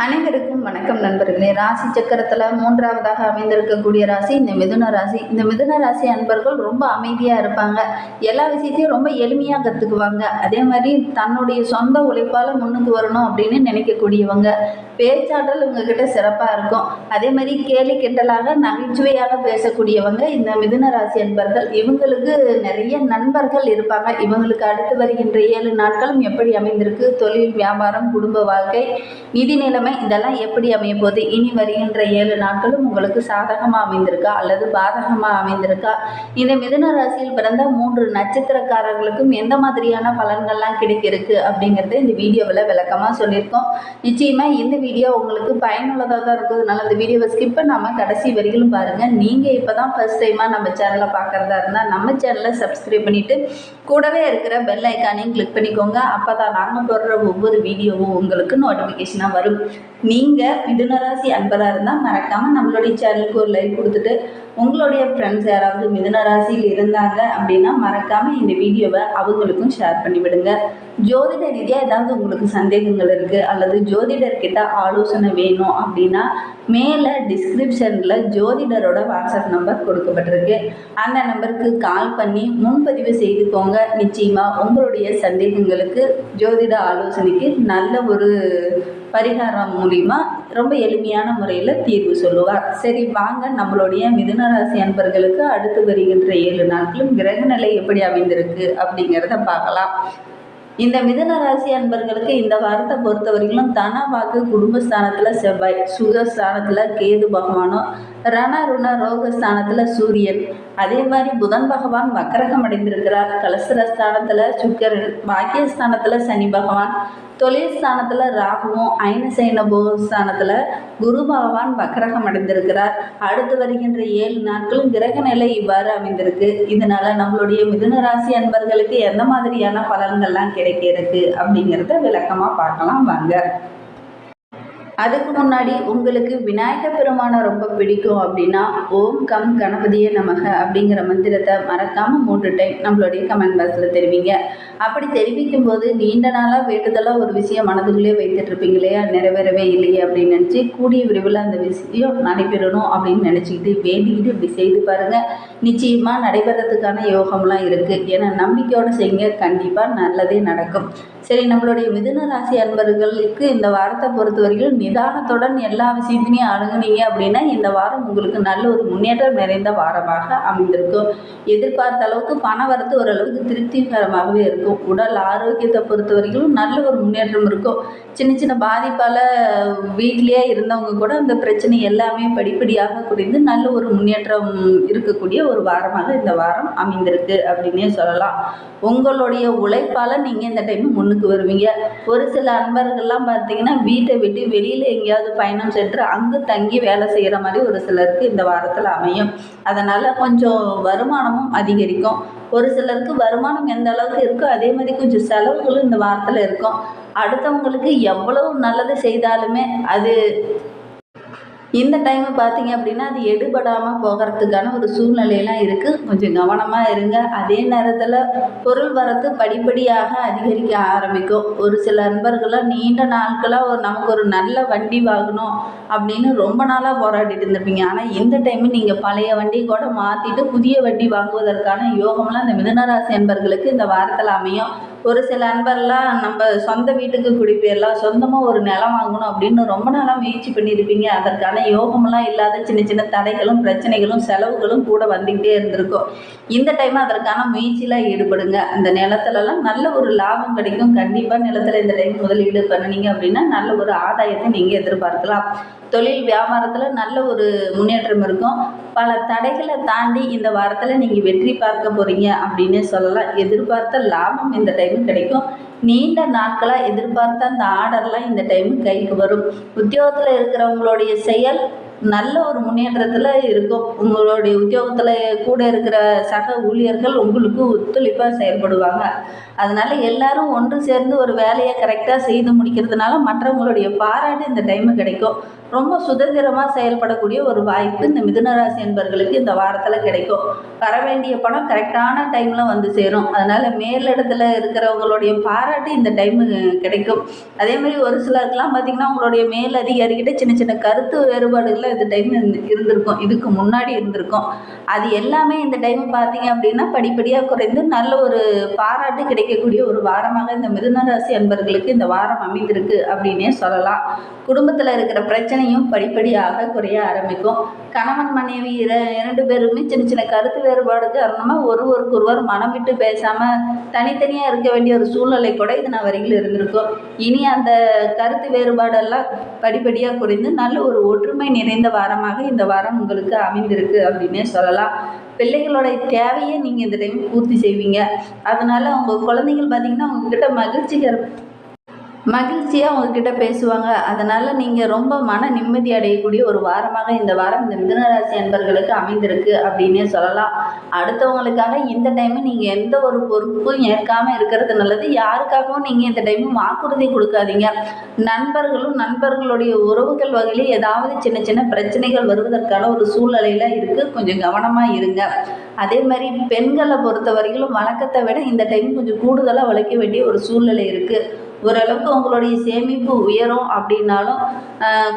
அனைவருக்கும் வணக்கம் நண்பர்களே. ராசி சக்கரத்தில் மூன்றாவதாக அமைந்திருக்கக்கூடிய ராசி இந்த மிதுன ராசி. இந்த மிதுன ராசி அன்பர்கள் ரொம்ப அமைதியாக இருப்பாங்க. எல்லா விஷயத்தையும் ரொம்ப எளிமையாக கற்றுக்குவாங்க அதே மாதிரி தன்னுடைய சொந்த உழைப்பால் முன்னுக்கு வரணும் அப்படின்னு நினைக்கக்கூடியவங்க. பேச்சாற்றல் உங்ககிட்ட சிறப்பாக இருக்கும். அதே மாதிரி கேலி கிண்டலாக நகைச்சுவையாக பேசக்கூடியவங்க இந்த மிதுன ராசி அன்பர்கள். இவங்களுக்கு நிறைய நண்பர்கள் இருப்பாங்க. இவங்களுக்கு அடுத்து வருகின்ற ஏழு நாட்களும் எப்படி அமைந்திருக்கு? தொழில் வியாபாரம் குடும்ப வாழ்க்கை நிதி நிலைமை இதெல்லாம் எப்படி அமைய போகுது இனி வருகின்ற ஏழு நாட்களும் உங்களுக்கு சாதகமாக அமைந்திருக்கா? அல்லது பாதகமாக அமைந்திருக்கா? இந்த மிதுன ராசியில் பிறந்த மூன்று நட்சத்திரக்காரர்களுக்கும் எந்த மாதிரியான பலன்கள்லாம் கிடைக்கிருக்கு அப்படிங்கிறத இந்த வீடியோவில் விளக்கமாக சொல்லியிருக்கோம். நிச்சயமாக இந்த வீடியோ உங்களுக்கு பயனுள்ளதாக தான் இருக்கிறதுனால இந்த வீடியோவை ஸ்கிப் பண்ணாமல் கடைசி வரிகளும் பாருங்கள் நீங்கள் இப்போ தான் ஃபஸ்ட் டைமாக நம்ம சேனலை பார்க்குறதா இருந்தால் நம்ம சேனலை சப்ஸ்கிரைப் பண்ணிவிட்டு கூடவே இருக்கிற பெல் ஐக்கானையும் கிளிக் பண்ணிக்கோங்க. அப்போ தான் நாங்கள் போடுற ஒவ்வொரு வீடியோவும் உங்களுக்கு நோட்டிஃபிகேஷனாக வரும். நீங்கள் மிதுனராசி அன்பராக இருந்தால் மறக்காமல் நம்மளுடைய சேனலுக்கு ஒரு லைக் கொடுத்துட்டு உங்களுடைய ஃப்ரெண்ட்ஸ் யாராவது மிதன ராசியில் இருந்தாங்க அப்படின்னா மறக்காமல் இந்த வீடியோவை அவங்களுக்கும் ஷேர் பண்ணிவிடுங்க ஜோதிட ரீதியாக ஏதாவது உங்களுக்கு சந்தேகங்கள் இருக்குது அல்லது ஜோதிடர்கிட்ட ஆலோசனை வேணும் அப்படின்னா மேலே டிஸ்கிரிப்ஷனில் ஜோதிடரோட வாட்ஸ்அப் நம்பர் கொடுக்கப்பட்டிருக்கு. அந்த நம்பருக்கு கால் பண்ணி முன்பதிவு செய்துக்கோங்க. நிச்சயமாக உங்களுடைய சந்தேகங்களுக்கு ஜோதிட ஆலோசனைக்கு நல்ல ஒரு பரிகாரம் மூலிமா ரொம்ப எளிமையான முறையில் தீர்வு சொல்லுவார். சரி வாங்க. நம்மளுடைய மிதுனராசி அன்பர்களுக்கு அடுத்து வருகின்ற ஏழு நாட்களும் கிரகநிலை எப்படி அமைந்திருக்கு அப்படிங்கிறத பார்க்கலாம். இந்த மிதன ராசி அன்பர்களுக்கு இந்த வாரத்தை பொறுத்தவரைக்கும் தன வாக்கு குடும்பஸ்தானத்தில் செவ்வாய் சுகஸ்தானத்தில் கேது பகவானும் ரண ருண ரோகஸ்தானத்தில் சூரியன். அதே மாதிரி புதன் பகவான் மக்கரகம் அடைந்திருக்கிறார். கலசரஸ்தானத்தில் சுக்கரன் பாக்கியஸ்தானத்தில் சனி பகவான் தொழில் ஸ்தானத்தில் ராகுவும் ஐனசைன போகஸ்தானத்தில் குரு பகவான் வக்கரகம் அடைந்திருக்கிறார். அடுத்து வருகின்ற ஏழு நாட்களும் கிரக நிலை இவ்வாறு அமைந்திருக்கு. இதனால நம்மளுடைய மிதுன ராசி அன்பர்களுக்கு எந்த மாதிரியான பலன்கள்லாம் கிடைக்க இருக்கு அப்படிங்கிறத விளக்கமாக பார்க்கலாம். வாங்க. அதுக்கு முன்னாடி உங்களுக்கு விநாயக பெருமானை ரொம்ப பிடிக்கும் அப்படின்னா ஓம் கம் கணபதியே நமக அப்படிங்கிற மந்திரத்தை மறக்காமல் மூன்று டைம் நம்மளுடைய கமெண்ட் பாக்ஸில் தெரிவிங்க. அப்படி தெரிவிக்கும் போது நீண்ட நாளாக வேண்டுதலாக ஒரு விஷயம் மனதுக்குள்ளே வைத்துட்டு இருப்பீங்க இல்லையா? நிறைவேறவே இல்லையே அப்படின்னு நினச்சி கூடிய விரைவில் அந்த விஷயம் நடைபெறணும் அப்படின்னு நினச்சிக்கிட்டு வேண்டிக்கிட்டு இப்படி செய்து பாருங்கள் நிச்சயமாக நடைபெறத்துக்கான யோகம்லாம் இருக்குது ஏன்னா நம்பிக்கையோடு செய்யுங்க. கண்டிப்பாக நல்லதே நடக்கும். சரி நம்மளுடைய மிதுன ராசி அன்பர்களுக்கு இந்த வாரத்தை பொறுத்த வரைக்கும் நிதானத்துடன் எல்லா விஷயத்தையும் அணுகுனீங்க அப்படின்னா இந்த வாரம் உங்களுக்கு நல்ல ஒரு முன்னேற்றம் நிறைந்த வாரமாக அமைந்திருக்கும். எதிர்பார்த்த அளவுக்கு பண வரத்து ஓரளவுக்கு திருப்திகரமாகவே இருக்கும். உடல் ஆரோக்கியத்தை பொறுத்த வரைக்கும் நல்ல ஒரு முன்னேற்றம் இருக்கும். சின்ன சின்ன பாதிப்பால் வீட்லேயே இருந்தவங்க கூட அந்த பிரச்சனை எல்லாமே படிப்படியாக குறைந்து நல்ல ஒரு முன்னேற்றம் இருக்கக்கூடிய ஒரு வாரமாக இந்த வாரம் அமைந்திருக்கு அப்படின்னே சொல்லலாம். உங்களுடைய உழைப்பால் நீங்கள் இந்த டைம் முன்னுக்கு வருவீங்க. ஒரு சில அன்பர்கள்லாம் பார்த்தீங்கன்னா வீட்டை விட்டு வெளியில் எங்கேயாவது பயணம் சென்று அங்கே தங்கி வேலை செய்கிற மாதிரி ஒரு சிலருக்கு இந்த வாரத்தில் அமையும். அதனால் கொஞ்சம் வருமானமும் அதிகரிக்கும். ஒரு சிலருக்கு வருமானம் எந்த அளவுக்கு இருக்கோ அதே மாதிரி கொஞ்சம் செலவுகளும் இந்த வாரத்தில் இருக்கும். அடுத்தவங்களுக்கு எவ்வளவு நல்லது செய்தாலுமே அது இந்த டைமு பார்த்தீங்க அப்படின்னா அது எடுபடாமல் போகிறதுக்கான ஒரு சூழ்நிலையெல்லாம் இருக்குது கொஞ்சம் கவனமாக இருங்க. அதே நேரத்தில் பொருள் வரத்து படிப்படியாக அதிகரிக்க ஆரம்பிக்கும். ஒரு சில நண்பர்களாக நீண்ட நாட்களாக ஒரு நமக்கு ஒரு நல்ல வண்டி வாங்கணும் அப்படின்னு ரொம்ப நாளாக போராடிட்டு இருந்திருப்பீங்க. ஆனால் இந்த டைமு நீங்கள் பழைய வண்டி கூட மாற்றிட்டு புதிய வண்டி வாங்குவதற்கான யோகம்லாம் இந்த மிதனராசி என்பர்களுக்கு இந்த வாரத்தில் அமையும். ஒரு சில அன்பர்லாம் நம்ம சொந்த வீட்டுக்கு குடிப்பேர்லாம் சொந்தமாக ஒரு நிலம் வாங்கணும் அப்படின்னு ரொம்ப நாளாக முயற்சி பண்ணியிருப்பீங்க. அதற்கான யோகமெல்லாம் இல்லாத சின்ன சின்ன தடைகளும் பிரச்சனைகளும் செலவுகளும் கூட வந்துக்கிட்டே இருந்திருக்கும். இந்த டைம் அதற்கான முயற்சியில் ஈடுபடுங்க. அந்த நிலத்துலலாம் நல்ல ஒரு லாபம் கிடைக்கும். கண்டிப்பாக நிலத்தில் இந்த டைம் முதலீடு பண்ணினீங்க அப்படின்னா நல்ல ஒரு ஆதாயத்தை நீங்கள் எதிர்பார்க்கலாம். தொழில் வியாபாரத்தில் நல்ல ஒரு முன்னேற்றம் இருக்கும். பல தடைகளை தாண்டி இந்த வாரத்தில் நீங்கள் வெற்றி பார்க்க போகிறீங்க அப்படின்னு சொல்லலாம். எதிர்பார்த்த லாபம் இந்த டைம் கிடைக்கும்? நீண்ட நாட்களாக எதிர்பார்த்த அந்த ஆர்டர்லாம் இந்த டைமு கைக்கு வரும். உத்தியோகத்தில் இருக்கிறவங்களுடைய செயல் நல்ல ஒரு முன்னேற்றத்தில் இருக்கும். உங்களுடைய உத்தியோகத்தில் கூட இருக்கிற சக ஊழியர்கள் உங்களுக்கு ஒத்துழைப்பாக செயல்படுவாங்க. அதனால் எல்லாரும் ஒன்று சேர்ந்து ஒரு வேலையை கரெக்டாக செய்து முடிக்கிறதுனால மற்றவங்களுடைய பாராட்டு இந்த டைமு கிடைக்கும். ரொம்ப சுதந்திரமாக செயல்படக்கூடிய ஒரு வாய்ப்பு இந்த மிதுனராசி என்பர்களுக்கு இந்த வாரத்தில் கிடைக்கும். வர வேண்டிய பணம் கரெக்டான டைமில் வந்து சேரும். அதனால் மேலிடத்துல இருக்கிறவங்களுடைய பாராட்டு இந்த டைமு கிடைக்கும். அதே மாதிரி ஒரு சிலருக்குலாம் பார்த்திங்கன்னா உங்களுடைய மேல் அதிகாரிகிட்ட சின்ன சின்ன கருத்து வேறுபாடுகள்லாம் இந்த டைம் இருந்திருக்கும். இதுக்கு முன்னாடி இருந்திருக்கும். அது எல்லாமே இந்த டைம் பார்த்தீங்க அப்படின்னா படிப்படியாக குறைந்து நல்ல ஒரு பாராட்டு கிடைக்கக்கூடிய ஒரு வாரமாக இந்த மிதுனராசி அன்பர்களுக்கு இந்த வாரம் அமைந்திருக்கு அப்படின்னே சொல்லலாம். குடும்பத்தில் இருக்கிற பிரச்சனை பிரச்சனையும் படிப்படியாக குறைய ஆரம்பிக்கும். கணவன் மனைவி இர இரண்டு பேருமே சின்ன சின்ன கருத்து வேறுபாடு காரணமாக ஒருவருக்கு ஒருவர் மனம் விட்டு பேசாமல் தனித்தனியாக இருக்க வேண்டிய ஒரு சூழ்நிலை கூட இது நான் வரையில் இருந்திருக்கும். இனி அந்த கருத்து வேறுபாடெல்லாம் படிப்படியாக குறைந்து நல்ல ஒரு ஒற்றுமை நிறைந்த வாரமாக இந்த வாரம் உங்களுக்கு அமைந்திருக்கு அப்படின்னே சொல்லலாம். பிள்ளைகளோட தேவையை நீங்கள் இந்த டைம் பூர்த்தி செய்வீங்க. அதனால் உங்கள் குழந்தைகள் பார்த்தீங்கன்னா உங்ககிட்ட மகிழ்ச்சிகர மகிழ்ச்சியாக உங்ககிட்ட பேசுவாங்க. அதனால் நீங்கள் ரொம்ப மன நிம்மதி அடையக்கூடிய ஒரு வாரமாக இந்த வாரம் இந்த மிதனராசி அன்பர்களுக்கு அமைந்திருக்கு அப்படின்னே சொல்லலாம். அடுத்தவங்களுக்காக இந்த டைமு நீங்கள் எந்த ஒரு பொறுப்பும் ஏற்காமல் இருக்கிறது நல்லது. யாருக்காகவும் நீங்கள் இந்த டைமு வாக்குறுதி கொடுக்காதீங்க. நண்பர்களும் நண்பர்களுடைய உறவுகள் வகையிலே ஏதாவது சின்ன சின்ன பிரச்சனைகள் வருவதற்கான ஒரு சூழ்நிலையில் இருக்குது கொஞ்சம் கவனமாக இருங்க. அதே மாதிரி பெண்களை பொறுத்த வரையிலும் வழக்கத்தை விட இந்த டைம் கொஞ்சம் கூடுதலாக வளைக்க வேண்டிய ஒரு சூழ்நிலை இருக்குது ஓரளவுக்கு உங்களுடைய சேமிப்பு உயரும் அப்படின்னாலும்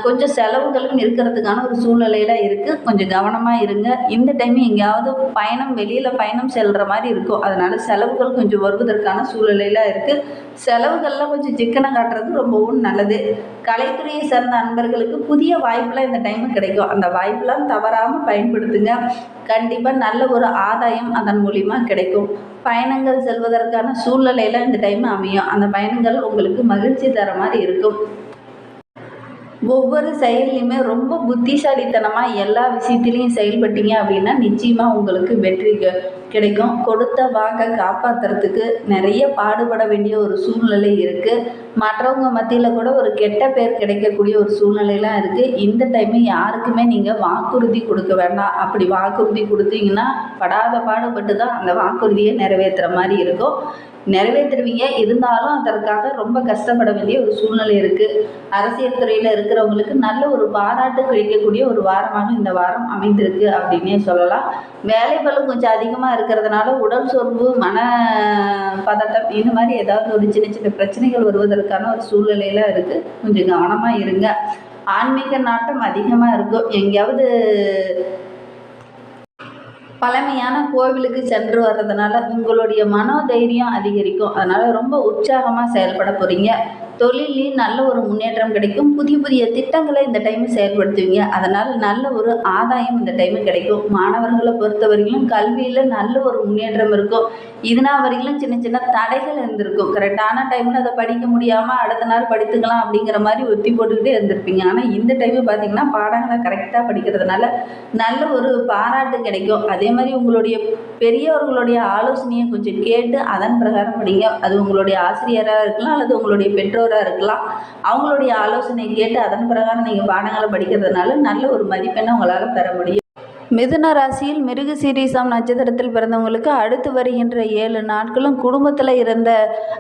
கொஞ்சம் செலவுகளும் இருக்கிறதுக்கான ஒரு சூழ்நிலையில் இருக்குது கொஞ்சம் கவனமாக இருங்க. இந்த டைம் எங்கேயாவது பயணம் வெளியில் பயணம் செல்கிற மாதிரி இருக்கும். அதனால் செலவுகள் கொஞ்சம் வருவதற்கான சூழ்நிலையில் இருக்குது செலவுகள்லாம் கொஞ்சம் சிக்கனை காட்டுறது ரொம்பவும் நல்லது. கலைத்துறையை சார்ந்த அன்பர்களுக்கு புதிய வாய்ப்பெலாம் இந்த டைமு கிடைக்கும். அந்த வாய்ப்பெலாம் தவறாமல் பயன்படுத்துங்க. கண்டிப்பாக நல்ல ஒரு ஆதாயம் அதன் மூலிமா கிடைக்கும். பயணங்கள் செல்வதற்கான சூழ்நிலையெல்லாம் இந்த டைம் அமையும். அந்த பயணங்கள் உங்களுக்கு மகிழ்ச்சி தர மாதிரி இருக்கும். ஒவ்வொரு செயல்லையுமே ரொம்ப புத்திசாலித்தனமாக எல்லா விஷயத்துலையும் செயல்பட்டீங்க அப்படின்னா நிச்சயமாக உங்களுக்கு வெற்றி கிடைக்கும். கொடுத்த வாக்கை காப்பாற்றுறதுக்கு நிறைய பாடுபட வேண்டிய ஒரு சூழ்நிலை இருக்குது மற்றவங்க மத்தியில் கூட ஒரு கெட்ட பேர் கிடைக்கக்கூடிய ஒரு சூழ்நிலையெல்லாம் இருக்குது இந்த டைமு யாருக்குமே நீங்கள் வாக்குறுதி கொடுக்க வேண்டாம். அப்படி வாக்குறுதி கொடுத்தீங்கன்னா படாத பாடுபட்டு தான் அந்த வாக்குறுதியை நிறைவேற்றுற மாதிரி இருக்கும். நிறைவேற்றுவீங்க. இருந்தாலும் அதற்காக ரொம்ப கஷ்டப்பட வேண்டிய ஒரு சூழ்நிலை இருக்குது அரசியல் துறையில் இருக்கிறவங்களுக்கு நல்ல ஒரு பாராட்டு கிடைக்கக்கூடிய ஒரு வாரமாக இந்த வாரம் அமைந்திருக்கு அப்படின்னே சொல்லலாம். வேலைகளும் கொஞ்சம் அதிகமாக இருக்கிறதுனால உடல் சோர்வு மன பதட்டம் இந்த மாதிரி ஏதாவது ஒரு சின்ன சின்ன பிரச்சனைகள் வருவதற்கான ஒரு சூழ்நிலையில் இருக்குது கொஞ்சம் கவனமாக இருங்க. ஆன்மீக நாட்டம் அதிகமாக இருக்கும். எங்கேயாவது பழமையான கோவிலுக்கு சென்று வர்றதுனால உங்களுடைய மனோதைரியம் அதிகரிக்கும். அதனால் ரொம்ப உற்சாகமாக செயல்பட போகிறீங்க தொழிலையும் நல்ல ஒரு முன்னேற்றம் கிடைக்கும். புதிய புதிய திட்டங்களை இந்த டைமு செயல்படுத்துவீங்க. அதனால் நல்ல ஒரு ஆதாயம் இந்த டைமு கிடைக்கும். மாணவர்களை பொறுத்த வரைக்கும் கல்வியில் நல்ல ஒரு முன்னேற்றம் இருக்கும். இதுனா வரைக்கும் சின்ன சின்ன தடைகள் இருந்திருக்கும். கரெக்டான டைமில் அதை படிக்க முடியாமல் அடுத்த நாள் படித்துக்கலாம் அப்படிங்கிற மாதிரி ஒத்தி போட்டுக்கிட்டே இருந்திருப்பீங்க. ஆனால் இந்த டைமு பார்த்திங்கன்னா பாடங்களை கரெக்டாக படிக்கிறதுனால நல்ல ஒரு பாராட்டு கிடைக்கும். அதே மாதிரி உங்களுடைய பெரியவர்களுடைய ஆலோசனையை கொஞ்சம் கேட்டு அதன் பிரகாரம் படிங்க. அது உங்களுடைய ஆசிரியராக இருக்கலாம் அல்லது உங்களுடைய பெற்றோர் பெற்றோராக இருக்கலாம். அவங்களுடைய ஆலோசனை கேட்டு அதன் பிரகாரம் நீங்கள் பாடங்களை படிக்கிறதுனால நல்ல ஒரு மதிப்பெண்ணை உங்களால் பெற முடியும். மிதுன ராசியில் மிருக சீரீசம் நட்சத்திரத்தில் பிறந்தவங்களுக்கு அடுத்து வருகின்ற ஏழு நாட்களும் குடும்பத்தில் இருந்த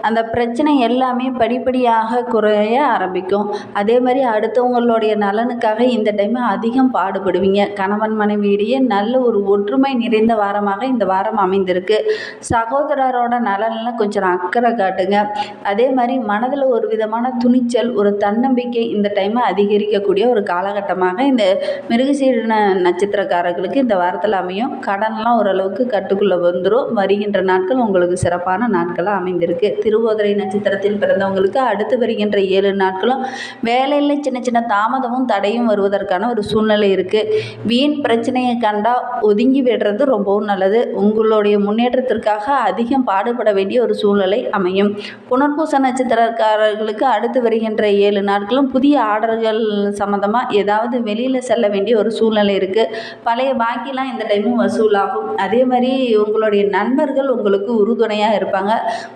அந்த பிரச்சனை எல்லாமே படிப்படியாக குறைய ஆரம்பிக்கும். அதே மாதிரி அடுத்தவங்களுடைய நலனுக்காக இந்த டைம் அதிகம் பாடுபடுவீங்க. கணவன் மனைவியிடையே நல்ல ஒரு ஒற்றுமை நிறைந்த வாரமாக இந்த வாரம் அமைந்திருக்கு. சகோதரரோட நலனில் கொஞ்சம் அக்கறை காட்டுங்க. அதே மாதிரி மனதில் ஒரு விதமான துணிச்சல் ஒரு தன்னம்பிக்கை இந்த டைமை அதிகரிக்கக்கூடிய ஒரு காலகட்டமாக இந்த மிருகசீரன நட்சத்திரக்காரர் அவர்களுக்கு இந்த வாரத்தில் அமையும். கடன்லாம் ஓரளவுக்கு கட்டுக்குள்ளே வந்துடும் வருகின்ற நாட்கள் உங்களுக்கு சிறப்பான நாட்களாக அமைந்திருக்கு. திருவோதரை நட்சத்திரத்தில் பிறந்தவங்களுக்கு அடுத்து வருகின்ற ஏழு நாட்களும் வேலையில் சின்ன சின்ன தாமதமும் தடையும் வருவதற்கான ஒரு சூழ்நிலை இருக்குது வீண் பிரச்சனையை கண்டால் ஒதுங்கி விடுறது ரொம்பவும் நல்லது. உங்களுடைய முன்னேற்றத்திற்காக அதிகம் பாடுபட வேண்டிய ஒரு சூழ்நிலை அமையும். புனர்பூச நட்சத்திரக்காரர்களுக்கு அடுத்து வருகின்ற ஏழு நாட்களும் புதிய ஆர்டர்கள் சம்மந்தமாக ஏதாவது வெளியில் செல்ல வேண்டிய ஒரு சூழ்நிலை இருக்குது பழைய பழைய பாக்கிலாம் இந்த டைமும் வசூலாகும். அதே மாதிரி உங்களுடைய நண்பர்கள் உங்களுக்கு உறுதுணையாக இருப்பாங்க.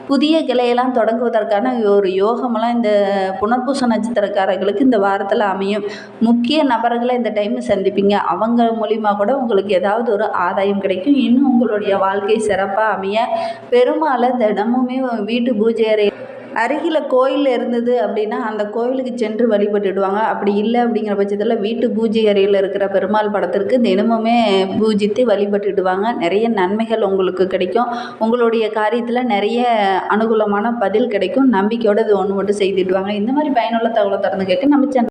புதிய கிளையெல்லாம் தொடங்குவதற்கான ஒரு யோகமெல்லாம் இந்த புனர்பூச நட்சத்திரக்காரர்களுக்கு இந்த வாரத்தில் அமையும். முக்கிய நபர்களை இந்த டைம் சந்திப்பீங்க. அவங்க மூலிமா கூட உங்களுக்கு ஏதாவது ஒரு ஆதாயம் கிடைக்கும். இன்னும் உங்களுடைய வாழ்க்கை சிறப்பாக அமைய. பெருமாளை தினமுமே வீட்டு பூஜை அறை அருகில் கோயில் இருந்தது அப்படின்னா அந்த கோயிலுக்கு சென்று வழிபட்டுடுவாங்க. அப்படி இல்லை அப்படிங்கிற பட்சத்தில் வீட்டு பூஜை அறையில் இருக்கிற பெருமாள் படத்திற்கு தினமுமே பூஜித்து வழிபட்டுடுவாங்க. நிறைய நன்மைகள் உங்களுக்கு கிடைக்கும். உங்களுடைய காரியத்தில் நிறைய அனுகூலமான பதில் கிடைக்கும். நம்பிக்கையோடு இது ஒன்று மட்டும் செய்துடுவாங்க. இந்த மாதிரி பயனுள்ள தகவலை திறந்து கேட்க நம்ம சேனல்